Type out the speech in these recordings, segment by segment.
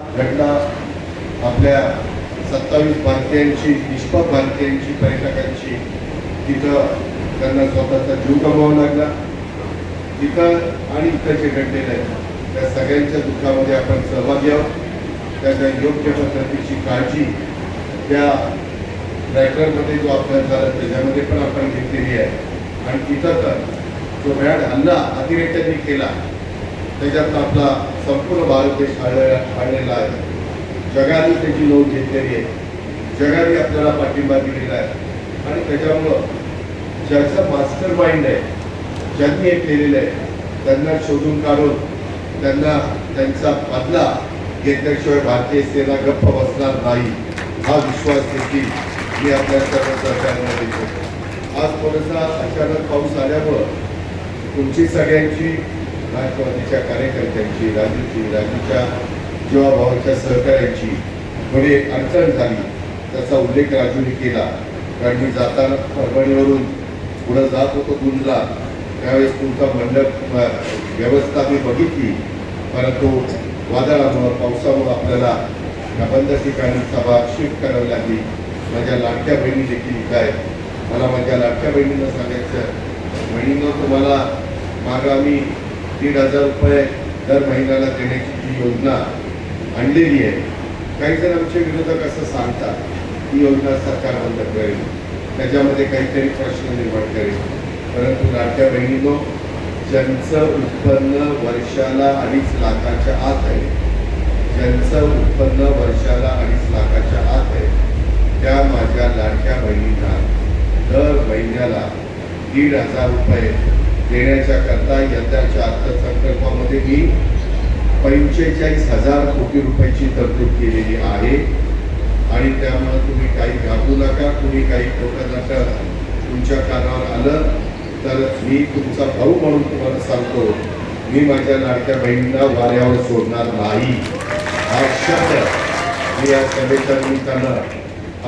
घटना आपल्या सत्तावीस भारतीयांची निष्पाप भारतीयांची पर्यटकांची तिथं त्यांना स्वतःचा जीव गमवावा लागला. तिथं आणि इथं जे घडलेलं आहे त्या सगळ्यांच्या दुःखामध्ये आपण सहभागी आहोत. त्याच्या योग्य पद्धतीची काळजी त्या ट्रॅक्टरमध्ये जो अपघात झाला त्याच्यामध्ये पण आपण घेतलेली आहे. आणि तिथं तर जो भ्याड हल्ला अतिरेक्यांनी केला त्याच्यात आपला संपूर्ण भारत देश हाळलेला आहे. जगाने त्याची नोंद घेतलेली आहे. जगाने आपल्याला पाठिंबा दिलेला आहे. आणि त्याच्यामुळं ज्याचं मास्टर माइंड आहे ज्यांनी हे केलेलं आहे त्यांना शोधून काढून त्यांना त्यांचा बदला घेतल्याशिवाय भारतीय सेना गप्प बसणार नाही हा विश्वास देखील मी आपल्या सर्व सरकारला देतो. आज थोडासा अचानक पाऊस आल्यामुळं तुमची सगळ्यांची राष्ट्रवादीच्या कार्यकर्त्यांची राजूची राजूच्या जीवाभावाच्या सहकार्यांची थोडी अडचण झाली. त्याचा उल्लेख राजूने केला. कारण मी जाताना परभणीवरून पुढं जात होतो गुंजला. त्यावेळेस तुमचा मंडप व्यवस्था मी बघितली. परंतु वादळामुळं पावसामुळं आपल्याला या बंद ठिकाणी सभा शिफ्ट करावी लागली. माझ्या लाडक्या बहिणी देखील इथं आहेत. मला माझ्या लाडक्या बहिणींना सांगायचं बहिणींना तुम्हाला मागं आम्ही दीड हजार रुपये दर महिन्याला देण्याची जी योजना आणलेली आहे. काही जण आमचे विरोधक असं सांगतात ही योजना सरकार बंद करेल. त्याच्यामध्ये काहीतरी प्रश्न निर्माण करेल. परंतु लाडक्या बहिणीनो ज्यांचं उत्पन्न वर्षाला अडीच लाखाच्या आत आहे ज्यांचं उत्पन्न वर्षाला अडीच लाखाच्या आत आहे त्या माझ्या लाडक्या बहिणींना दर महिन्याला दीड हजार रुपये देण्याच्या करता यंदाच्या अर्थसंकल्पामध्ये मी पंचेचाळीस हजार कोटी रुपयाची तरतूद केलेली आहे. आणि त्यामुळे तुम्ही काही घाबरू नका तुम्ही काही खोटं नका तुमच्या कानावर आलं तर मी तुमचा भाऊ म्हणून तुम्हाला सांगतो मी माझ्या लाडक्या बहिणीला वाऱ्यावर सोडणार नाही. हा शब्द मी या सभेच्या निमित्तानं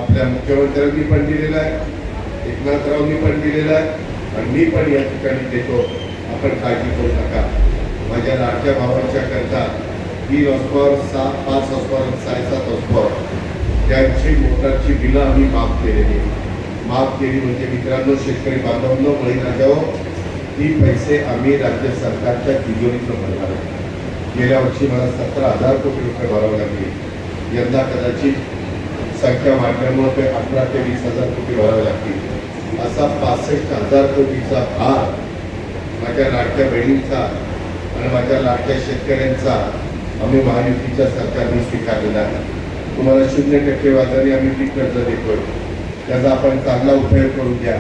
आपल्या मुख्यमंत्र्यांनी पण दिलेला आहे एकनाथरावनी पण दिलेला आहे आणि मी पण या ठिकाणी देतो. आपण काळजी करू नका. माझ्या लाडक्या भावांच्या करता तीन हॉस्पॉवर सात पाच हॉस्पॉवर साडेसात हॉस्पॉवर त्यांची मोटारची बिलं आम्ही माफ केलेली माफ केली म्हणजे मित्रांनो शेतकरी बांधवांनो बळी राजाओ ही पैसे आम्ही राज्य सरकारच्या तिजोरीतून भरणार गेल्या वर्षी मला सतरा हजार कोटी रुपये भरावे लागले. यंदा कदाचित संख्या वाढल्यामुळे ते अठरा ते वीस हजार कोटी भरावे लागतील. असा पासष्ट हजार कोटीचा भार माझ्या लाडक्या बहिणींचा आणि माझ्या लाडक्या शेतकऱ्यांचा आम्ही महायुतीच्या सरकारने स्वीकारलेला आहे. तुम्हाला शून्य टक्के व्याजाने आम्ही पीक कर्ज देतोय. त्याचा आपण चांगला उपयोग करून द्या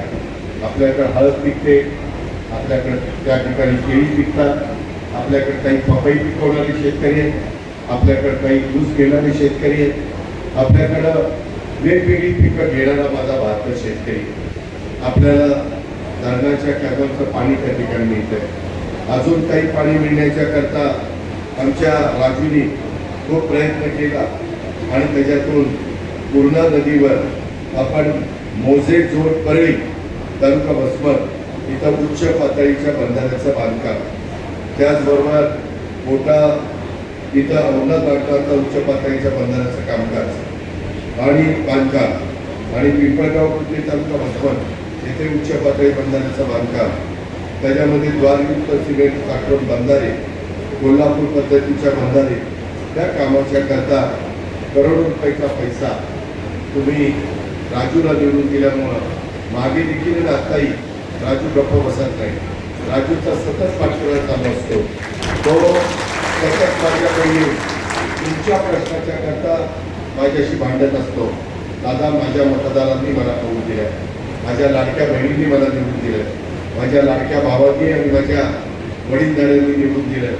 आपल्याकडे हळद पिकते आपल्याकडे त्या ठिकाणी केळी पिकतात आपल्याकडे काही पपई पिकवणारे शेतकरी आहेत आपल्याकडे काही ऊस घेणारे शेतकरी आहेत आपल्याकडं वेगवेगळी पिकं घेणारा माझा भारतीय शेतकरी. आपल्याला धरणाच्या कॅबलचं पाणी त्या ठिकाणी मिळतंय. अजून काही पाणी मिळण्याच्या करता आमच्या राजूनी खूप प्रयत्न केला आणि त्याच्यातून पूर्णा नदीवर आपण मोजे जोड परळी तालुका वसमत इथं उच्च पातळीच्या बंधाऱ्याचं बांधकाम. त्याचबरोबर मोठा इथं अवनाथ नाटकाचा उच्च पातळीच्या बंधाऱ्याचं कामकाज आणि बांधकाम आणि पिंपळगाव कुठली तालुका वसमत येथे उच्च पातळी बंधाऱ्याचं बांधकाम. त्याच्यामध्ये द्वारयुक्त सिमेंट साठवण बंधारे कोल्हापूर पद्धतीच्या बंधारे त्या कामाच्या करता करोडो रुपयाचा पैसा तुम्ही राजूला निवडून दिल्यामुळं मागे देखील आणि आताही राजू गप्प बसत नाही. राजूचा सतत पाठपुरावा चालू असतो. तो सतत माझ्याकडे तुमच्या प्रश्नाच्या करता माझ्याशी भांडत असतो. दादा माझ्या मतदारांनी मला कळून दिल्या. माझ्या लाडक्या बहिणींनी मला निवडून दिलं. माझ्या लाडक्या भावांनी आणि माझ्या वडीलधाऱ्यांनी निवडून दिलं.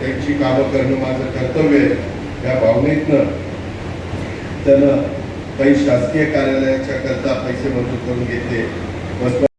त्यांची कामं करणं माझं कर्तव्य आहे. या भावनेतनं त्यानं काही शासकीय कार्यालयाच्या करता पैसे मंजूर करून घेतले.